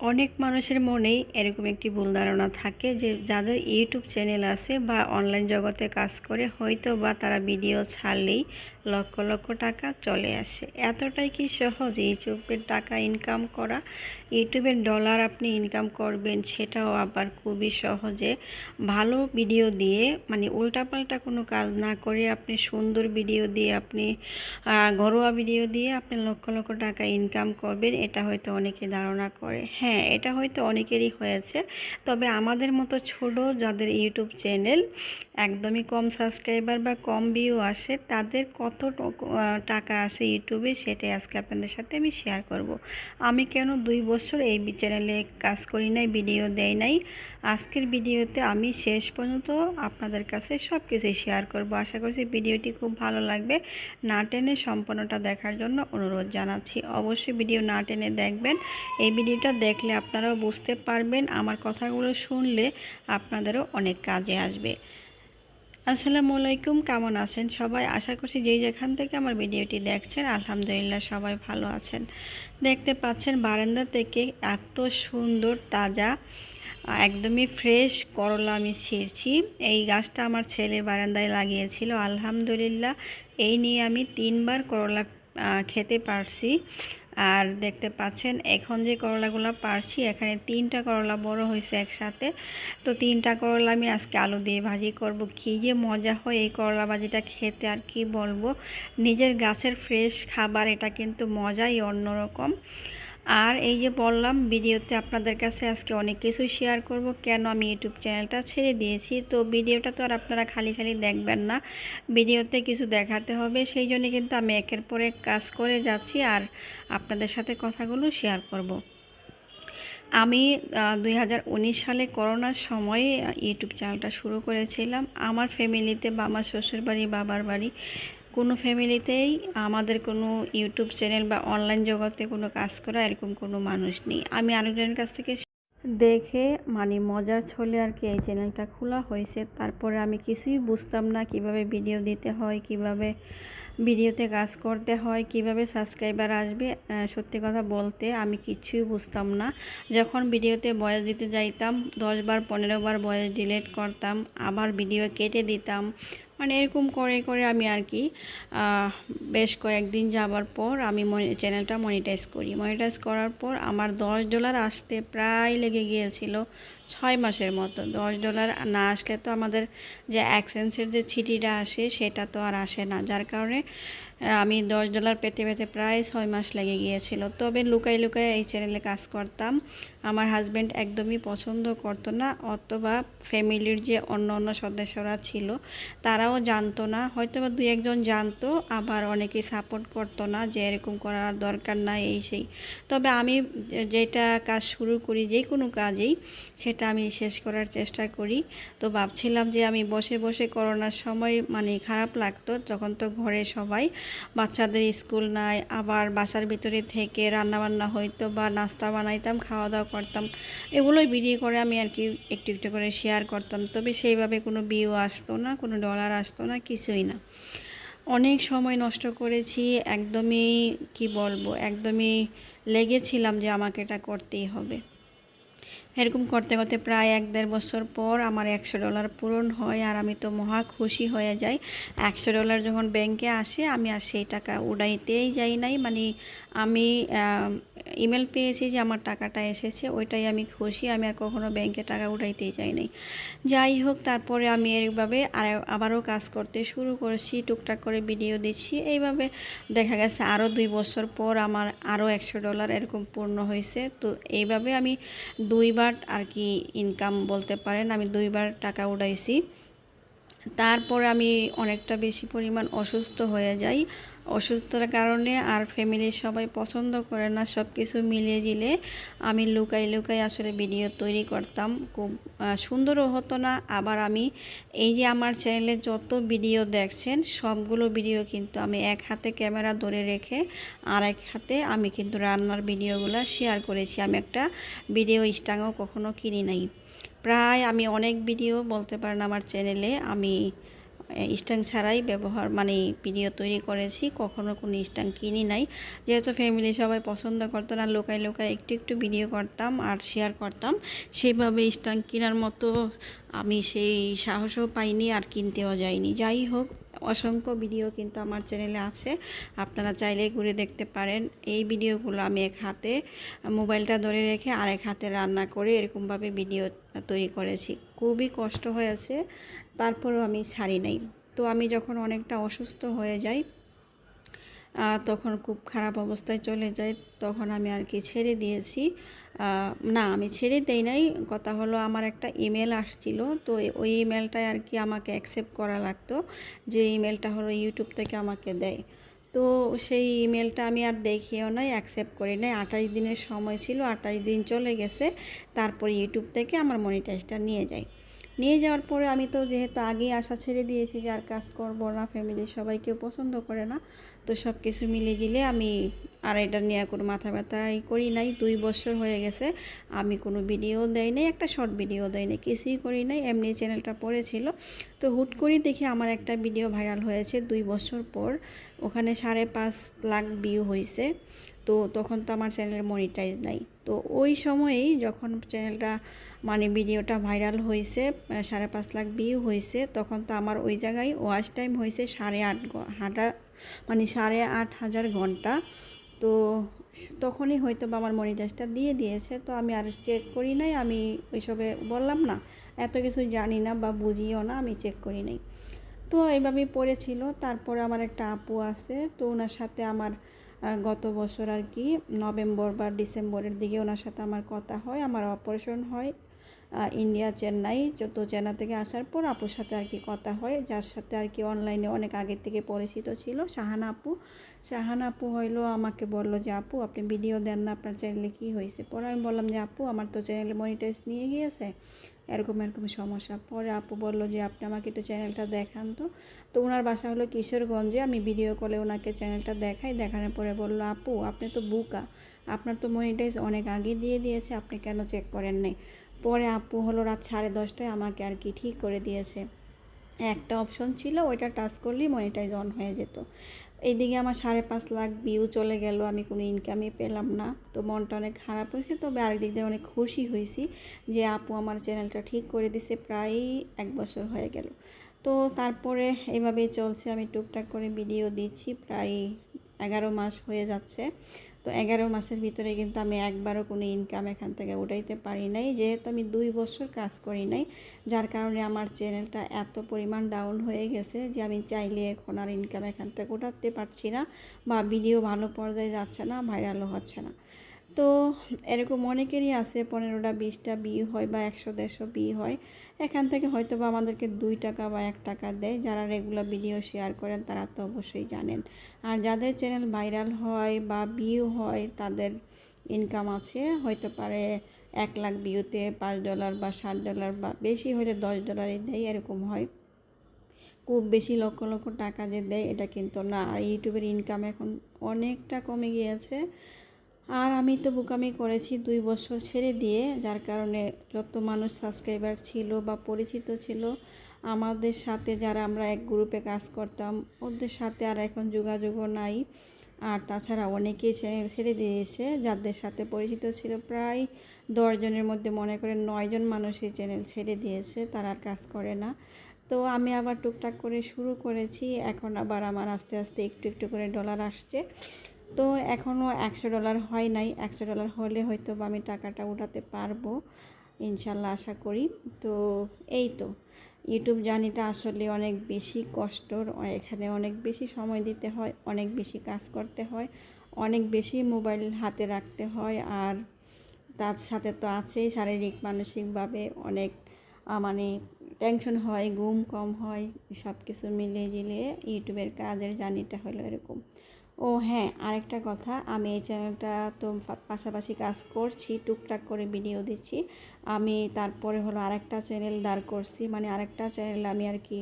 অনেক মানুষের মনেই এরকম একটি ভুল ধারণা থাকে যে যাদের ইউটিউব চ্যানেল আছে বা অনলাইন জগতে কাজ করে হয়তো বা তারা ভিডিও ছাড়লেই লক্ষ লক্ষ টাকা চলে আসে। এতটাই কি সহজ? ইউটিউবের টাকা ইনকাম করা ইউটিউবের ডলার আপনি ইনকাম করবেন, সেটাও আবার খুবই সহজে। ভালো ভিডিও দিয়ে মানে উল্টাপাল্টা কোনো কাজ না করে আপনি সুন্দর ভিডিও দিয়ে আপনি ঘরোয়া ভিডিও দিয়ে আপনি লক্ষ লক্ষ টাকা ইনকাম করবেন, এটা হয়তো অনেকে ধারণা করে। হ্যাঁ এটা হয়তো অনেকেরই হয়েছে। তবে আমাদের মতো ছোট যাদের ইউটিউব চ্যানেল একদমই কম সাবস্ক্রাইবার বা কম ভিউ আসে, তাদের কত আহ, টাকা আছে ইউটিউবে সেটাই আজকে আপনাদের সাথে আমি শেয়ার করব। আমি কেন দুই বছর এই চ্যানেলে কাজ করি নাই ভিডিও দেই নাই? আজকের ভিডিওতে আমি শেষ পর্যন্ত আপনাদের কাছে সব কিছুই শেয়ার করব। আশা করছি ভিডিওটি খুব ভালো লাগবে। না টেনে সম্পূর্ণটা দেখার জন্য অনুরোধ জানাচ্ছি। অবশ্যই ভিডিও না টেনে দেখবেন। এই ভিডিওটা দেখলে আপনারাও বুঝতে পারবেন আমার কথাগুলো শুনলে আপনাদেরও অনেক কাজে আসবে। আসসালামু আলাইকুম, কেমন আছেন সবাই? আশা করছি যেই যেখান থেকে আমার ভিডিওটি দেখছেন, আলহামদুলিল্লাহ সবাই ভালো আছেন। দেখতে পাচ্ছেন বারান্দা থেকে এত সুন্দর তাজা, একদমই ফ্রেশ করলা আমি ছিঁড়ছি। এই গাছটা আমার ছেলে বারান্দায় লাগিয়েছিল, আলহামদুলিল্লাহ। এই নিয়ে আমি তিনবার করলা খেতে পারছি। আর দেখতে পাচ্ছেন, এখন যে করলাগুলো পারছি, এখানে তিনটা করলা বড় হয়েছে একসাথে। তো তিনটা করলা আমি আজকে আলু দিয়ে ভাজি করব। কি যে মজা হয় এই করলা ভাজিটা খেতে, আর কি বলব? নিজের গাছের ফ্রেশ খাবার, এটা কিন্তু মজাই অন্যরকম। আর এই যে বললাম ভিডিওতে আপনাদের কাছে আজকে অনেক কিছু শেয়ার করব, কেন আমি ইউটিউব চ্যানেলটা ছেড়ে দিয়েছি? তো ভিডিওটা তো আর আপনারা খালি খালি দেখবেন না, ভিডিওতে কিছু দেখাতে হবে, সেই জন্য কিন্তু আমি একের পর এক কাজ করে যাচ্ছি আর আপনাদের সাথে কথাগুলো শেয়ার করব। আমি দুই হাজার উনিশ সালে করোনার সময় ইউটিউব চ্যানেলটা শুরু করেছিলাম। আমার ফ্যামিলিতে বা আমার শ্বশুরবাড়ি, বাবার বাড়ি কোনো ফ্যামিলিতেই আমাদের কোনো ইউটিউব চ্যানেল বা অনলাইন জগতে কোনো কাজ করা এরকম কোনো মানুষ নেই। আমি আরেকজনের কাছ থেকে দেখে মানে মজার ছলে আর কি এই চ্যানেলটা খোলা হয়েছে। তারপরে আমি কিছুই বুঝতাম না কীভাবে ভিডিও দিতে হয়, কীভাবে ভিডিওতে কাজ করতে হয়, কীভাবে সাবস্ক্রাইবার আসবে সত্যি কথা বলতে আমি কিছুই বুঝতাম না। যখন ভিডিওতে বয়স দিতে যাইতাম, দশ বার, পনেরো বার বয়স ডিলিট করতাম, আবার ভিডিও কেটে দিতাম মানে এরকম করে করে আমি আর কি বেশ কয়েকদিন যাবার পর আমি চ্যানেলটা মনিটাইজ করি। মনিটাইজ করার পর আমার দশ ডলার আসতে প্রায় লেগে গিয়েছিল ছয় মাসের মতো। দশ ডলার না আসলে তো আমাদের যে অ্যাক্সেন্সের যে ছিটিটা আসে, সেটা তো আর আসে না। যার কারণে আমি দশ ডলার পেতে পেতে প্রায় ছয় মাস লেগে গিয়েছিল। তবে লুকাই লুকাই এই চ্যানেলে কাজ করতাম। আমার হাজব্যান্ড একদমই পছন্দ করতো না, অথবা ফ্যামিলির যে অন্য অন্য সদস্যরা ছিল, তারাও জানতো না। হয়তো বা দুই একজন জানতো, আবার অনেকেই সাপোর্ট করতো না যে এরকম করার দরকার নাই, এই সেই। তবে আমি যেটা কাজ শুরু করি, যে কোনো কাজেই, সেটা আমি শেষ করার চেষ্টা করি। তো ভাবছিলাম যে আমি বসে বসে করোনার সময় মানে খারাপ লাগতো, তখন তো ঘরে সবাই বাচ্চাদের স্কুল নাই, আবার বাসার ভিতরে থেকে রান্নাবান্না হইতো বা নাস্তা বানাইতাম খাওয়া দাওয়া করতাম। এগুলোই ভিডিও করে আমি আর কি একটু একটু করে শেয়ার করতাম। তবে সেইভাবে কোনো ভিউ আসতো না, কোনো ডলার আসতো না, কিছুই না। অনেক সময় নষ্ট করেছি, একদমই কি বলব, একদমই লেগেছিলাম যে আমাকে এটা করতেই হবে। এরকম করতে করতে প্রায় এক দেড় বছর পর আমার একশো ডলার পূরণ হয় আর আমি তো মহা খুশি হয়ে যাই। একশো ডলার যখন ব্যাংকে আসে, আমি আর সেই টাকা উড়াইতেই যাই নাই। মানে আমি ইমেল পেয়েছি যে আমার টাকাটা এসেছে, ওইটাই আমি খুশি। আমি আর কখনো ব্যাংকে টাকা উঠাইতেই যাই নাই। যাই হোক, তারপরে আমি এইভাবে আর আবারও কাজ করতে শুরু করেছি, টুকটাক করে ভিডিও দিচ্ছি। এইভাবে দেখা গেছে আরও দুই বছর পর আমার আরও একশো ডলার এরকম পূর্ণ হয়েছে। তো এইভাবে আমি দুইবার আর কি ইনকাম বলতে পারেন, আমি দুইবার টাকা উঠাইছি। তারপর আমি অনেকটা বেশি পরিমাণ অসুস্থ হয়ে যাই। অসুস্থতার কারণে আর ফ্যামিলির সবাই পছন্দ করে না সব কিছু মিলিয়ে জিলে আমি লুকাই লুকাই আসলে ভিডিও তৈরি করতাম। খুব সুন্দরও হতো না। আবার আমি এই যে আমার চ্যানেলে যত ভিডিও দেখছেন, সবগুলো ভিডিও কিন্তু আমি এক হাতে ক্যামেরা ধরে রেখে আর এক হাতে আমি কিন্তু রান্নার ভিডিওগুলো শেয়ার করেছি। আমি একটা ভিডিও স্টাংও কখনো কিনি নাই। প্রায় আমি অনেক ভিডিও বলতে পারেন আমার চ্যানেলে আমি স্ট্যান্ড ছাড়াই ব্যবহার মানে ভিডিও তৈরি করেছি, কখনো কোনো স্ট্যাং কিনি নাই। যেহেতু ফ্যামিলি সবাই পছন্দ করতো না, লোকায় লোকায় একটু একটু ভিডিও করতাম আর শেয়ার করতাম, সেভাবে স্ট্যাং কেনার মতো আমি সেই সাহসও পাইনি আর কিনতেও যাইনি। যাই হোক অসংখ্য ভিডিও কিন্তু আমার চ্যানেলে আছে। আপনারা চাইলে ঘুরে দেখতে পারেন। এই ভিডিওগুলো আমি এক হাতে মোবাইলটা ধরে রেখে আরেক হাতে রান্না করে এরকমভাবে ভিডিও তৈরি করেছি। খুবই কষ্ট হয়েছে, তারপরেও আমি ছাড়ি নাই। তো আমি যখন অনেকটা অসুস্থ হয়ে যাই তখন খুব খারাপ অবস্থায় চলে যায় তখন আমি আর কি ছেড়ে দিয়েছি। না, আমি ছেড়ে দেই নাই। কথা হলো আমার একটা ইমেল আসছিল, তো ওই ইমেলটাই আর কি আমাকে অ্যাকসেপ্ট করা লাগতো যে ইমেলটা হলো ইউটিউব থেকে আমাকে দেয়। তো সেই ইমেলটা আমি আর দেখিও নাই অ্যাকসেপ্ট করি নাই। আঠাশ দিনের সময় ছিল, আঠাশ দিন চলে গেছে। তারপর ইউটিউব থেকে আমার মনিটাইজটা নিয়ে যায় নিয়ে যাওয়ার পরে আমি তো যেহেতু আগেই আশা ছেড়ে দিয়েছি যে আর কাজ করব না ফ্যামিলির সবাই কেউ পছন্দ করে না, তো সব কিছু মিলে জিলে আমি আর এটা নিয়ে কোনো মাথা ব্যথাই করি নাই, দুই বছর হয়ে গেছে, আমি কোনো ভিডিও দেই নাই, একটা শর্ট ভিডিও দেই নাই, কিছুই করি নাই, এমনি চ্যানেলটা পড়েছিল, তো হুট করেই দেখি আমার একটা ভিডিও ভাইরাল হয়েছে দুই বছর পর, ওখানে সাড়ে পাঁচ লাখ ভিউ হয়েছে তো তখন তো আমার চ্যানেলের মনিটাইজ নাই। তো ওই সময়েই যখন চ্যানেলটা মানে ভিডিওটা ভাইরাল হয়েছে সাড়ে পাঁচ লাখ ভিউ হয়েছে, তখন তো আমার ওই জায়গায় ওয়াচ টাইম হয়েছে সাড়ে আট হাঁটা মানে সাড়ে আট হাজার ঘণ্টা। তো তখনই হয়তো বা আমার মনিটাইজটা দিয়ে দিয়েছে, তো আমি আর চেক করি নাই, আমি ওইসবে বললাম না, এত কিছু জানি না বা বুঝিও না, আমি চেক করি নাই। তো এইভাবেই পড়েছিল, তারপরে আমার একটা আপু আছে, তো ওনার সাথে আমার গত বছর আর কি, নভেম্বর বা ডিসেম্বরের দিকে ওনার সাথে আমার কথা হয়, আমার অপারেশন হয় ইন্ডিয়া চেন্নাই, তো চেন্নাই থেকে আসার পর আপুর সাথে আর কি কথা হয়, যার সাথে আর কি অনলাইনে অনেক আগে থেকে পরিচিত ছিল, শাহানা আপু। শাহানা আপু হইল আমাকে বলল যে, আপু, আপনি ভিডিও দেন না, আপনার চ্যানেলে কী হয়েছে পরে আমি বললাম যে, আপু, আমার তো চ্যানেলে মনিটাইজ নিয়ে গিয়েছে এরকম এরকম সমস্যা। পরে আপু বলল যে, আপনি আমাকে একটু চ্যানেলটা দেখান তো। তো ওনার বাসা হলো কিশোরগঞ্জে। আমি ভিডিও কলে ওনাকে চ্যানেলটা দেখাই। দেখানোর পরে বলল, আপু, আপনি তো বুকা। আপনার তো মনিটাইজ অনেক আগে দিয়ে দিয়েছে। আপনি কেন চেক করেন নাই? পরে আপু হলো রাত সাড়ে দশটায় আমাকে আর কি ঠিক করে দিয়েছে। একটা অপশন ছিল, ওইটা টাচ করলেই মনিটাইজ অন হয়ে যেত। এইদিকে আমার সাড়ে পাঁচ লাখ ভিউ চলে গেল, আমি কোনো ইনকামই পেলাম না। তো মনটা অনেক খারাপ হয়েছে, তবে আরেকদিক দিয়ে অনেক খুশি হয়েছি যে আপু আমার চ্যানেলটা ঠিক করে দিছে, প্রায় এক বছর হয়ে গেল। তো তারপরে এইভাবেই চলছে, আমি টুকটাক করে ভিডিও দিচ্ছি, প্রায় এগারো মাস হয়ে যাচ্ছে। তো এগারো মাসের ভিতরে কিন্তু আমি একবারও কোনো ইনকাম এখান থেকে উঠাইতে পারি নাই। যেহেতু আমি দুই বছর কাজ করি নাই, যার কারণে আমার চ্যানেলটা এত পরিমাণ ডাউন হয়ে গেছে যে আমি চাইলে এখন আর ইনকাম এখান থেকে উঠাতে পারছি না বা ভিডিও ভালো পর্যায়ে যাচ্ছে না ভাইরালও হচ্ছে না। তো এরকম অনেকেরই আছে, পনেরোটা, বিশটা বিয়ে হয় বা একশো, দেড়শো বিয়ে হয়। এখান থেকে হয়তো বা আমাদেরকে দুই টাকা বা এক টাকা দেয়। যারা রেগুলার ভিডিও শেয়ার করেন, তারা তো অবশ্যই জানেন। আর যাদের চ্যানেল ভাইরাল হয় বা ভিউ হয়, তাদের ইনকাম আছে। হয়তো পারে এক লাখ ভিউতে পাঁচ ডলার বা ষাট ডলার বা বেশি হলে দশ ডলারই দেয়, এরকম হয়। খুব বেশি লক্ষ লক্ষ টাকা যে দেয়, এটা কিন্তু না। আর ইউটিউবের ইনকাম এখন অনেকটা কমে গিয়েছে। আর আমি তো বুকামি করেছি দুই বছর ছেড়ে দিয়ে, যার কারণে যত মানুষ সাবস্ক্রাইবার ছিল বা পরিচিত ছিল, আমাদের সাথে যারা আমরা এক গ্রুপে কাজ করতাম, ওদের সাথে আর এখন যোগাযোগও নাই। আর তাছাড়া অনেকেই চ্যানেল ছেড়ে দিয়েছে, যাদের সাথে পরিচিত ছিল প্রায় দশজনের মধ্যে মনে করেন নয়জন মানুষ এই চ্যানেল ছেড়ে দিয়েছে, তারা আর কাজ করে না। তো আমি আবার টুকটাক করে শুরু করেছি, এখন আবার আমার আস্তে আস্তে একটু একটু করে ডলার আসছে। তো এখনও একশো ডলার হয় নাই। একশো ডলার হলে হয়তো বা আমি টাকাটা উঠাতে পারব, ইনশাল্লাহ আশা করি। তো এই তো, ইউটিউব জার্নিটা আসলে অনেক বেশি কষ্টর, এখানে অনেক বেশি সময় দিতে হয়, অনেক বেশি কাজ করতে হয়, অনেক বেশি মোবাইল হাতে রাখতে হয়, আর তার সাথে তো আছেই শারীরিক, মানসিকভাবে অনেক মানে টেনশন হয়, ঘুম কম হয় সব কিছু মিলিয়ে ঝিলিয়ে ইউটিউবের কাজের জার্নিটা হলো এরকম। ও হ্যাঁ আরেকটা কথা, আমি এই চ্যানেলটা তো পাশাপাশি কাজ করছি, টুকটাক করে ভিডিও দিচ্ছি। আমি তারপরে হলো আরেকটা চ্যানেল দাঁড় করছি মানে আরেকটা চ্যানেল আমি আর কি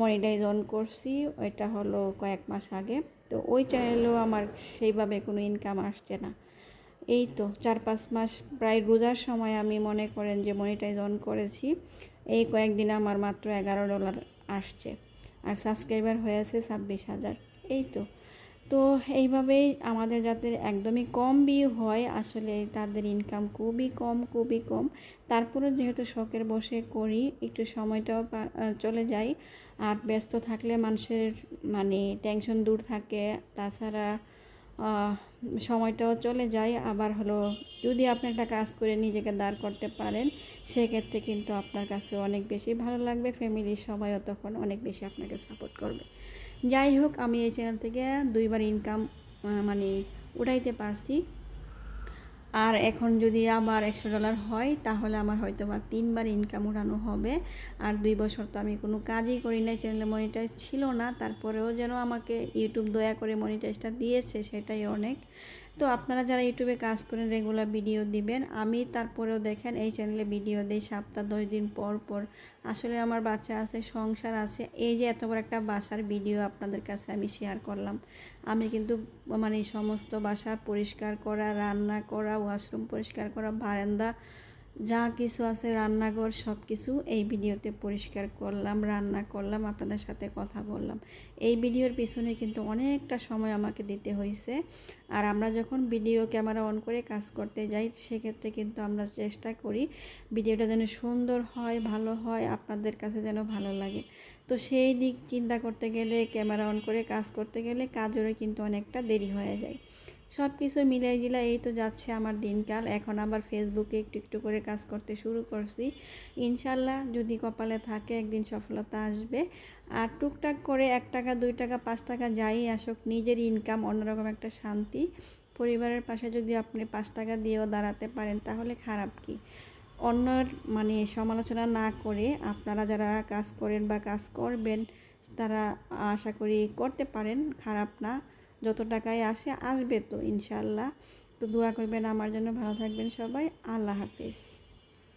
মনিটাইজ অন করছি ওইটা হলো কয়েক মাস আগে। তো ওই চ্যানেলেও আমার সেইভাবে কোনো ইনকাম আসছে না। এই তো চার পাঁচ মাস প্রায় রোজার সময় আমি মনে করেন যে মনিটাইজ অন করেছি। এই কয়েকদিন আমার মাত্র এগারো ডলার আসছে। আর সাবস্ক্রাইবার হয়েছে ছাব্বিশ হাজার। এই তো। তো এইভাবেই আমাদের যাদের একদমই কম বিয়ে হয়, আসলে তাদের ইনকাম খুবই কম খুবই কম। তারপরে যেহেতু শখের বসে করি, একটু সময়টাও চলে যায়। আর ব্যস্ত থাকলে মানুষের মানে টেনশন দূর থাকে। তাছাড়া সময়টাও চলে যায়। আবার হলো যদি আপনি একটা কাজ করে নিজেকে দাঁড় করতে পারেন, সেক্ষেত্রে কিন্তু আপনার কাছে অনেক বেশি ভালো লাগবে, ফ্যামিলির সবাইও তখন অনেক বেশি আপনাকে সাপোর্ট করবে। যাই হোক, আমি এই চ্যানেল থেকে দুইবার ইনকাম মানে উঠাইতে পারছি। আর এখন যদি আমার একশো ডলার হয়, তাহলে আমার হয়তো বা তিনবার ইনকাম উঠানো হবে। আর দুই বছর তো আমি কোনো কাজই করি না চ্যানেলে মনিটাইজ ছিল না, তারপরেও যেন আমাকে ইউটিউব দয়া করে মনিটাইজটা দিয়েছে, সেটাই অনেক। তো আপনারা যারা ইউটিউবে কাজ করেন রেগুলার ভিডিও দিবেন, আমি তারপরেও দেখেন এই চ্যানেলে ভিডিও দিই সপ্তাহ দশ দিন পর পর। আসলে আমার বাচ্চা আছে, সংসার আছে, এই যে এত বড় একটা বাসার ভিডিও আপনাদের কাছে আমি শেয়ার করলাম। আমি কিন্তু মানে সমস্ত বাসা পরিষ্কার করা, রান্না করা ওয়াশরুম পরিষ্কার করা, বারান্দা যা কিছু আছে রান্নাঘর সব কিছু এই ভিডিওতে পরিষ্কার করলাম, রান্না করলাম, আপনাদের সাথে কথা বললাম। এই ভিডিওর পিছনে কিন্তু অনেকটা সময় আমাকে দিতে হয়েছে। আর আমরা যখন ভিডিও ক্যামেরা অন করে কাজ করতে যাই, সেক্ষেত্রে কিন্তু আমরা চেষ্টা করি ভিডিওটা যেন সুন্দর হয়, ভালো হয়, আপনাদের কাছে যেন ভালো লাগে। তো সেই দিক চিন্তা করতে গেলে, ক্যামেরা অন করে কাজ করতে গেলে কাজেরও কিন্তু অনেকটা দেরি হয়ে যায়। সব কিছু মিলাই জিলা এই তো যাচ্ছে আমার দিনকাল। এখন আবার ফেসবুকে একটু একটু করে কাজ করতে শুরু করছি। ইনশাল্লাহ যদি কপালে থাকে একদিন সফলতা আসবে। আর টুকটাক করে এক টাকা, দুই টাকা, পাঁচ টাকা যাই আসুক, নিজের ইনকাম অন্যরকম একটা শান্তি। পরিবারের পাশে যদি আপনি পাঁচ টাকা দিয়েও দাঁড়াতে পারেন, তাহলে খারাপ কি? অন্যর মানে সমালোচনা না করে আপনারা যারা কাজ করেন বা কাজ করবেন, তারা আশা করি করতে পারেন, খারাপ না। যত টাকায় আসে, আসবে তো ইনশাল্লাহ তো দোয়া করবেন আমার জন্য। ভালো থাকবেন সবাই। আল্লাহ হাফিজ।